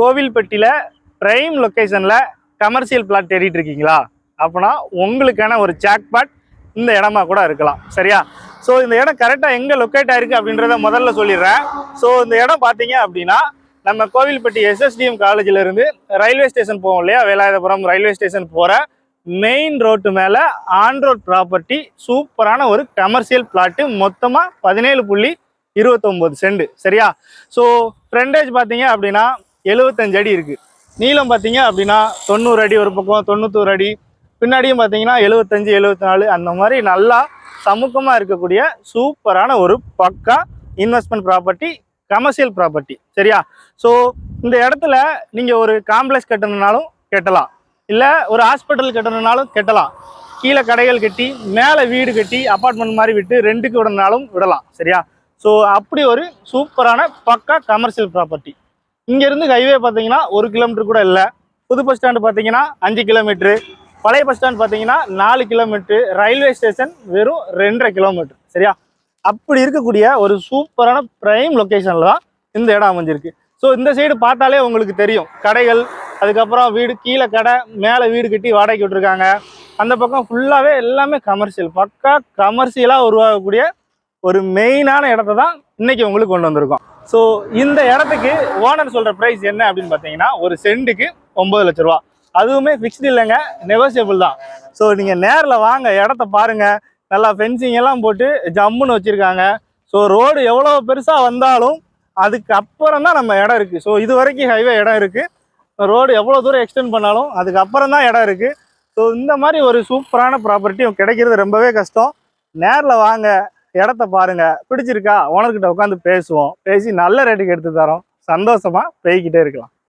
கோவில்பட்டியில் ப்ரைம் லொக்கேஷனில் commercial plot தேடிட்டு இருக்கீங்களா அப்படின்னா உங்களுக்கான ஒரு ஜாக்பாட் இந்த இடமா கூட இருக்கலாம். சரியா? ஸோ இந்த இடம் கரெக்டாக எங்கே லொக்கேட் ஆயிருக்கு அப்படின்றத முதல்ல சொல்லிடுறேன். ஸோ இந்த இடம் பார்த்தீங்க அப்படின்னா நம்ம கோவில்பட்டி எஸ்எஸ்டிஎம் காலேஜிலிருந்து ரயில்வே ஸ்டேஷன் போவோம் இல்லையா? வேலாயுதபுரம் ரயில்வே ஸ்டேஷன் போகிற மெயின் ரோட்டு மேலே ஆன் ரோட் ப்ராப்பர்ட்டி சூப்பரான ஒரு கமர்ஷியல் பிளாட்டு மொத்தமாக பதினேழு புள்ளி இருபத்தொம்போது செண்டு சரியா? ஸோ ஃப்ரெண்டேஜ் பார்த்தீங்க அப்படின்னா எழுபத்தஞ்சு அடி இருக்குது நீளம் பார்த்தீங்க அப்படின்னா தொண்ணூறு அடி ஒரு பக்கம் தொண்ணூத்தோரு அடி. பின்னாடியும் பார்த்தீங்கன்னா எழுபத்தஞ்சு எழுபத்தி நாலு அந்த மாதிரி நல்லா சமூகமாக இருக்கக்கூடிய சூப்பரான ஒரு பக்கா இன்வெஸ்ட்மெண்ட் ப்ராப்பர்ட்டி கமர்ஷியல் ப்ராப்பர்ட்டி சரியா? ஸோ இந்த இடத்துல நீங்கள் ஒரு காம்ப்ளெக்ஸ் கட்டணுனாலும் கட்டலாம். இல்லை ஒரு ஹாஸ்பிட்டல் கட்டணுனாலும் கட்டலாம். கீழே கடைகள் கட்டி மேலே வீடு கட்டி அப்பார்ட்மெண்ட் மாதிரி விட்டு ரெண்டுக்கு விடணுனாலும் விடலாம். சரியா? ஸோ அப்படி ஒரு சூப்பரான பக்கா கமர்ஷியல் ப்ராப்பர்ட்டி இங்கேருந்து ஹைவே பார்த்தீங்கன்னா ஒரு கிலோமீட்டர் கூட இல்லை. புது பஸ் ஸ்டாண்டு பார்த்தீங்கன்னா அஞ்சு கிலோமீட்ரு பழைய பஸ் ஸ்டாண்ட் பார்த்தீங்கன்னா நாலு கிலோமீட்ரு ரயில்வே ஸ்டேஷன் வெறும் ரெண்டரை கிலோமீட்டர் சரியா? அப்படி இருக்கக்கூடிய ஒரு சூப்பரான ப்ரைம் லொக்கேஷனில் தான் இந்த இடம் அமைஞ்சிருக்கு. ஸோ இந்த சைடு பார்த்தாலே உங்களுக்கு தெரியும். கடைகள் அதுக்கப்புறம் வீடு கீழே கடை மேலே வீடு கட்டி வாடகைக்கு விட்டுருக்காங்க. அந்த பக்கம் ஃபுல்லாகவே எல்லாமே கமர்ஷியல் பக்கா கமர்ஷியலாக உருவாகக்கூடிய ஒரு மெயினான இடத்த தான் இன்னைக்கு உங்களுக்கு கொண்டு வந்திருக்கோம். ஸோ இந்த இடத்துக்கு ஓனர் சொல்கிற ப்ரைஸ் என்ன அப்படின்னு பார்த்தீங்கன்னா ஒரு சென்ட்டுக்கு ஒம்பது லட்ச ரூபா. அதுவுமே ஃபிக்ஸ்டு இல்லைங்க நெகோசியபிள் தான். ஸோ நீங்கள் நேரில் வாங்க இடத்த பாருங்கள் நல்லா ஃபென்சிங் எல்லாம் போட்டு ஜம்முன்னு வச்சுருக்காங்க. ஸோ ரோடு எவ்வளோ பெருசாக வந்தாலும் அதுக்கு அப்புறம் தான் நம்ம இடம் இருக்குது ஸோ இது வரைக்கும் ஹைவே இடம் இருக்குது ரோடு எவ்வளோ தூரம் எக்ஸ்டெண்ட் பண்ணாலும் அதுக்கப்புறம் தான் இடம் இருக்குது ஸோ இந்த மாதிரி ஒரு சூப்பரான ப்ராப்பர்ட்டி கிடைக்கிறது ரொம்பவே கஷ்டம். நேரில் வாங்க இடத்த பாருங்க. பிடிச்சிருக்கா? ஓனர்கிட்ட உட்காந்து பேசுவோம். பேசி நல்ல ரேட்டுக்கு எடுத்து தரோம். சந்தோஷமா போய்கிட்டே இருக்கலாம்.